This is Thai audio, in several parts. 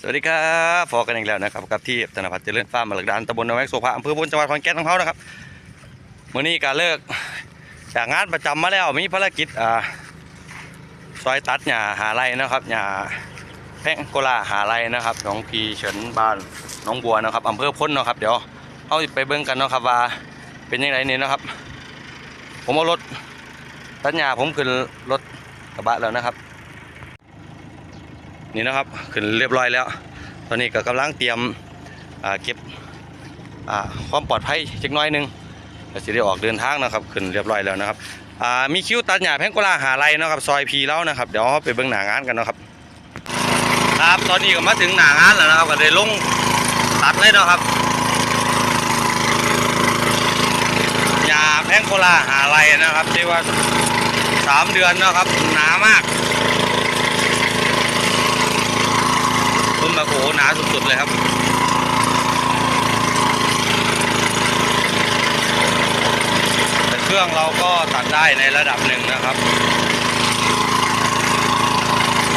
สวัสดีครับฟอกันอีกแล้วนะครับกับที่ธนพัฒน์เจริญฟาร์มหลักดานตำบลนแวกโสภาอำเภอพุนจังหวัดขอนแก่นของเขานะครับมื่อนี้การเลิกจากงานประจำมาแล้วมีภารกิจอ่าซอยตัดหญ้าหาไรนะครับหญ้าแพงโกลาหาไรนะครับน้องพีเฉินบ้านน้องบัวนะครับอำเภอพ้นนะครับเดี๋ยวเอาไปเบิ่งกันนะครับว่าเป็นยังไงนี่นะครับ ผมเอารถตัดหญ้าผมขึ้นรถกระบะแล้วนะครับ นี่นะครับขึ้นเรียบร้อยแล้ว ตอนนี้ก็กำลังเตรียมเก็บความปลอดภัยจักน้อยหนึงก็จะได้ออกเดินทางนะครับขึ้นเรียบร้อยแล้วนะครับมีคิวตัดหญ้าแพงโกลาหาไรนะครับซอยพีแล้วนะครับเดี๋ยวเราไปเบิ่งหน้างานกันนะครับครับตอนนี้ก็มาถึงหน้างานแล้วนะครับก็ได้ลงตัดเลยนะครับหญ้าแพงโกลาหาไรนะครับที่ว่าสามเดือนนะครับหนามาก ต้นมาโขหนาสุดๆเลยครับแต่เครื่องเราก็ตัดได้ในระดับหนึ่งนะครับ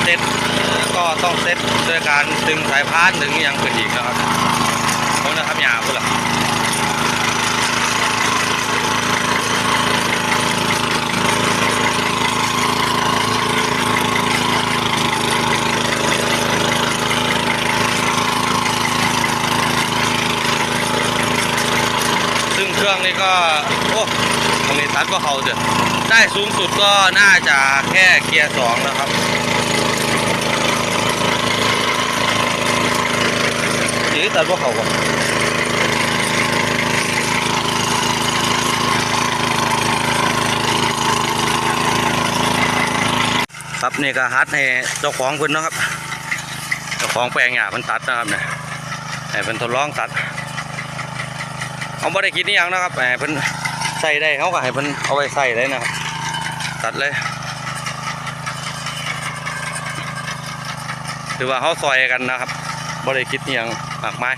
เซ็ตก็ต้องเซ็ตด้วยการดึงสายพานถึงอยังขึ้นอีกนะครับเพราะนะครับหยาพุ่นละซึ่งเครื่องนี้ ก็โอ้ตรงนี้ตัดก็เขาเถอะได้สูงสุดก็น่าจะแค่เกียร์สองนะครับหรือตัดก็เขาก่อนครับนี่ก็ฮัดให้เจ้าของเพิ่นนะครับ เจ้าของแปลงหญ้าเพิ่นตัดนะครับเนี่ยให้เพิ่นทดลองตัด เขาไม่ได้คิดนี่ยังนะครับแหมเพิ่นใส่ได้เขาก็ให้เพิ่นเอาไว้ใส่เลยนะครับตัดเลยถือว่าเขาซอยกันนะครับไม่ได้คิดนี่ยังมากมาย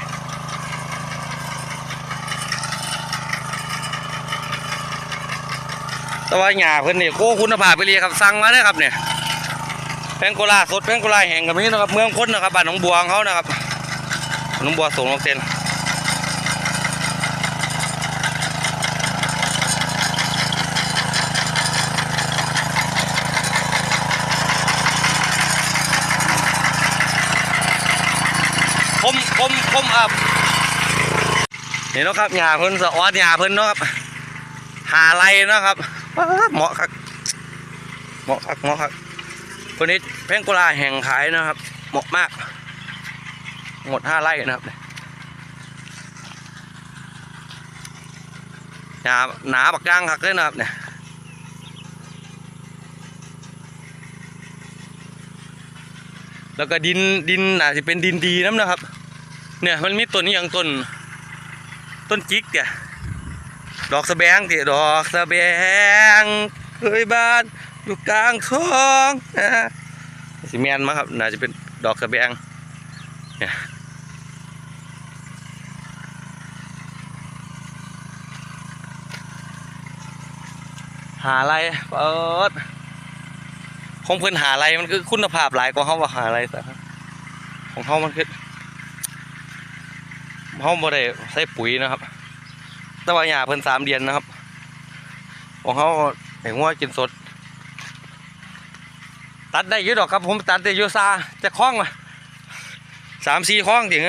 แต่ว่าหญ้าเพิ่นนี่โค้คุณภาพไปเลยครับสั่งมาเลยครับเนี่ยแพงโกลาสดแพงโกลาแห้งกับนี้นะครับเมืองพ้นนะครับบ้านหนองบัวของเขานะครับหนองบัวส่งลงเซน ผม ผมผมอะนี่เนาะครับหญ้าเพิ่นสะออดหญ้าเพิ่นเนาะครับหาไรเนาะครับเหมาะครับเหมาะครับเหมาะครับคนนี้เพ่งกุลาแห่งขายนะครับ เหมาะมาก หมดห้าไร่นะครับหญ้าหนาบักย่างคักเลยนะครับเนี่ยแล้วก็ดินดินอาจจะเป็นดินดีน้ำนะครับ เนี่ยมันมีต้นนี้อย่างต้น ต้นจิกเนี่ยดอกสะแบงที่ดอกสะแบงเคยบ้าน อยู่กลางท้องนะสิแมนมั้งครับน่าจะเป็นดอกสะแบงเนี่ยหาอะไรเปิดของเพื่อนหาอะไรมันคือคุณภาพหลายกว่าเขาว่าหาอะไรแต่ของเขามันคือ เขาบ่ได้ใส่ปุ๋ยนะครับ แต่ว่าหญ้าเพิ่นสามเดือนนะครับ ของเขาเห็นว่ากินสด ตัดได้เยอะดอกครับ ผมตัดได้ยอะซาจะคล้องมาสามสี่คล้องถึง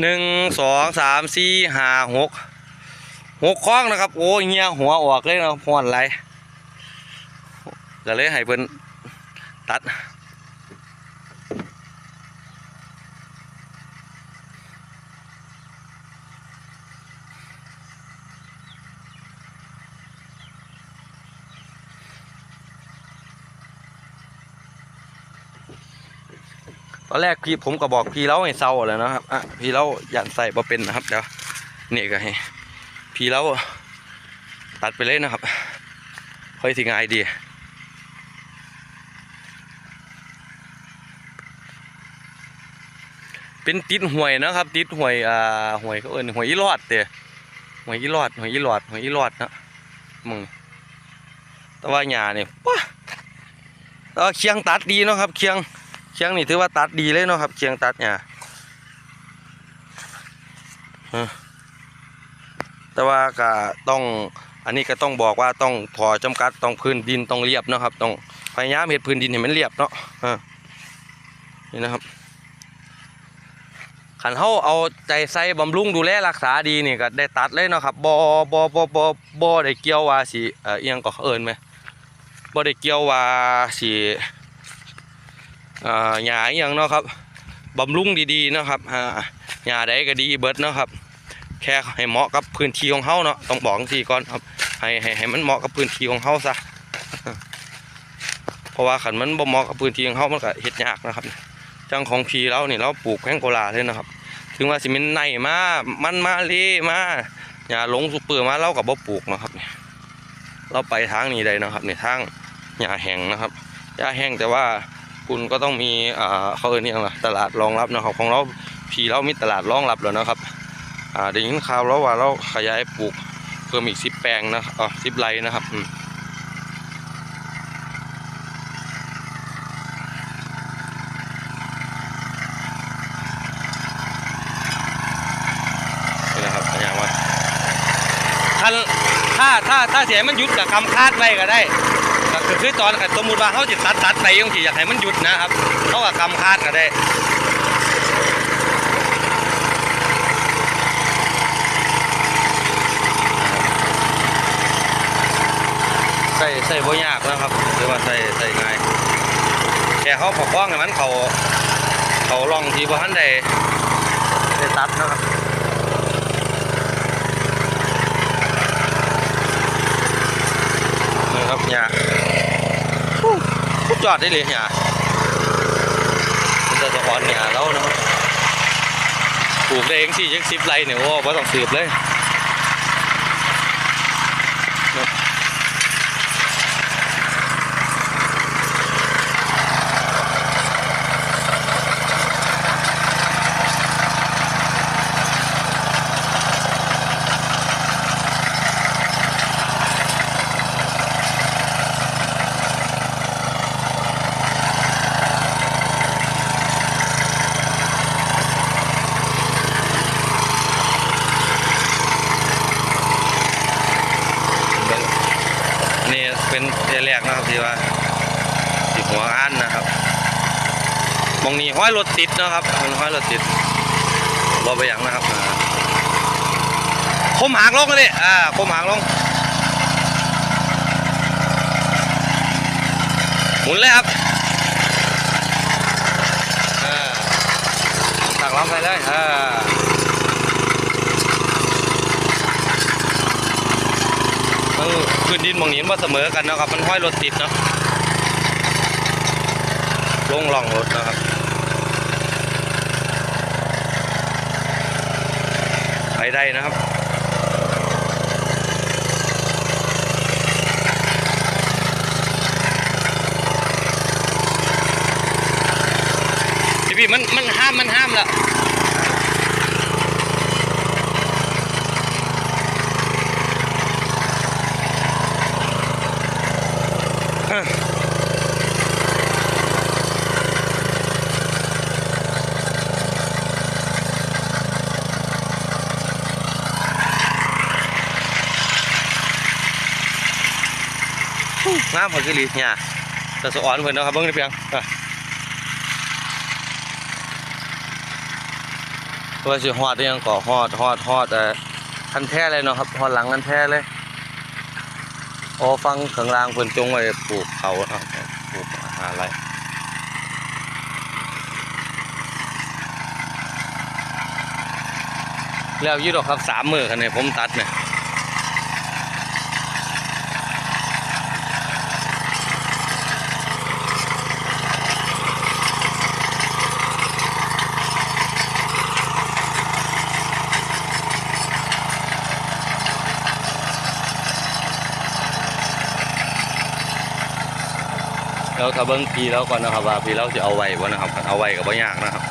หนึ่งสองสามสี่ห้าหกหกคล้องนะครับ โอ้เงี้ยหัวออกเลยนะพอนไหลก็เลยให้เพิ่นตัด ตอนแรกพี่ผมก็บอกพี่เล้าให้เซาแล้วนะครับอะพี่เล้าอยากใส่บ่เป็นนะครับเดี๋ยวนี่ก็ให้พี่เล้าตัดไปเลยนะครับ ค่อยสิง่ายดีเป็นติดห่วยนะครับ ติดห่วยอ่าห่วยเขาเอิ้นห่วยอีรอดเตะห่วยอีรอดห่วยอีรอดห่วยอีรอดนะมึงแต่ว่าหญ้าเนี่ยว้าแต่ว่าเคียงตัดดีเนาะครับเคียง เคียงนี่ถือว่าตัดดีเลยเนาะครับเคียงตัดเนี่ยแต่ว่าก็ต้องอันนี้ก็ต้องบอกว่าต้องพอจำกัดต้องพื้นดินต้องเรียบเนาะครับต้องพยายามเห็ดพื้นดินให้มันเรียบเนาะนี่นะครับขันเฮาเอาใจใส่บำรุงดูแลรักษาดีนี่ก็ได้ตัดเลยเนาะครับบ่บ่บ่บ่บ่ได้เกี่ยวว่าสิเอียงก็เอิ้นไหมบ่ได้เกี่ยวว่าสิ อ่อหญ้าอีหยังเนาะครับบำรุงดีๆเนาะครับอ่าหญ้าใดก็ดีเบิดเนาะครับ แค่ให้เหมาะกับพื้นที่ของเฮาเนาะต้องบอกทีก่อนครับให้ให้ให้มันเหมาะกับพื้นที่ของเฮาซะเพราะว่าขันมันบ่เหมาะกับพื้นที่ของเฮามันก็เฮ็ดยากนะครับจังของพีเรานี่เราปลูกแพงโกลาเลยนะครับ ถึงว่าสิมันในมามันมาเลมาอย่าหลงซุปเปอร์มาเรากับบ่ปลูกนะครับเนี่ยเราไปทางนี้ได้นะครับนี่ทางหญ้าแห้งนะครับหญ้าแห้งแต่ว่า คุณก็ต้องมีอ่าเขาเอ่ยนี่อะไรตลาดรองรับนะครับของเราพีเรามีตลาดรองรับแล้วนะครับอ่าได้ยินข่าวแล้วว่าเราขยายปลูกเพิ่มอีกสิบแปลงนะอ๋อสิบไร่นะครับอืมนี่นะครับพยายามาถ้าถ้าถ้าถ้าเสียมันยุดกับคำคาดไว้ก็ได้ ก็คือคือตอนสมมติว่าเขาจิตัดตัดไปยังที่อยากให้มันหยุดนะครับเขากับคำคาดก็ได้ใส่ใส่บ่ยากนะครับหรือว่าใส่ใส่ง่ายแค่เขาปกป้องให้มันเขาเขาลองทีบ่ทันได้ได้ตัดนะครับนี่ครับเนี่ยฮู้สุด ยอดได้เลยเนี่ยมันจะสะอ่อนเนี่ยแล้วนะปลูกได้เองสี่ยังสิบไรเนี่ยโอ้บ่ต้องสืบเลย นี่เป็นเที่ว่าที่หัวอันนะครับมองนี้ห้อยรถติดนะครับมันห้อยรถติดรอไปอย่างนะครับคมหางลงเลยอ่าคมหางลงหมุนเลยครับอ่าตักล้อมไปเลยอ่า มัน พื้นดินมองนี้มันบ่เสมอกันนะครับ มันห้อยรถติดเนาะลงล่องรถนะครับไปได้นะครับพี่พี่มันมันห้ามมันห้ามแล้ว งามพอคือลีเนี่ยแต่สะอ่อนเพิ่นเนาะครับเบิ่งได้เพียงอะว่าสิฮอดยังก่อฮอดฮอดฮอดเอ่อคันแท้เลยเนาะครับฮอดหลังคันแท้เลยโอ้ฟังข้างล่างเพิ่นจงไว้ปลูกเขาเนาะปลูกอาหารอะไรแล้วยืดอกครับสามมือคันนี้ผมตัดเนี่ย แล้วถ้าเบิ้งพีแล้วก่อนนะครับว่าพีแล้วจะเอาไว้บ่นะครับเอาไว้กับบ่ยากนะครับ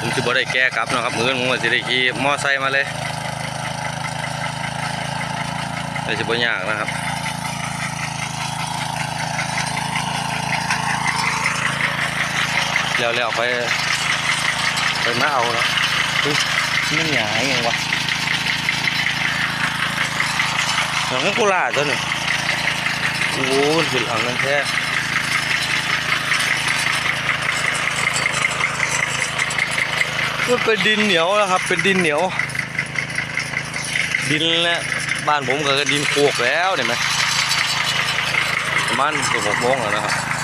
ผมจะบ่ได้แก้กลับนะครับมือผมจะได้ขี่มอไซค์มาเลยแต่จะบ่ยากนะครับแล้วแล้วไปไปมาเอาแล้วมันหยายไงวะ หลังกุหลาบตัวนี้โอ้โหมันเป็นหลังนั่นแท้ก็เป็นดินเหนียวนะครับ เป็นดินเหนียว ดินแล้วบ้านผมก็ดินโขกแล้วเห็นไหมประมาณสิบหกโมงแล้วนะครับ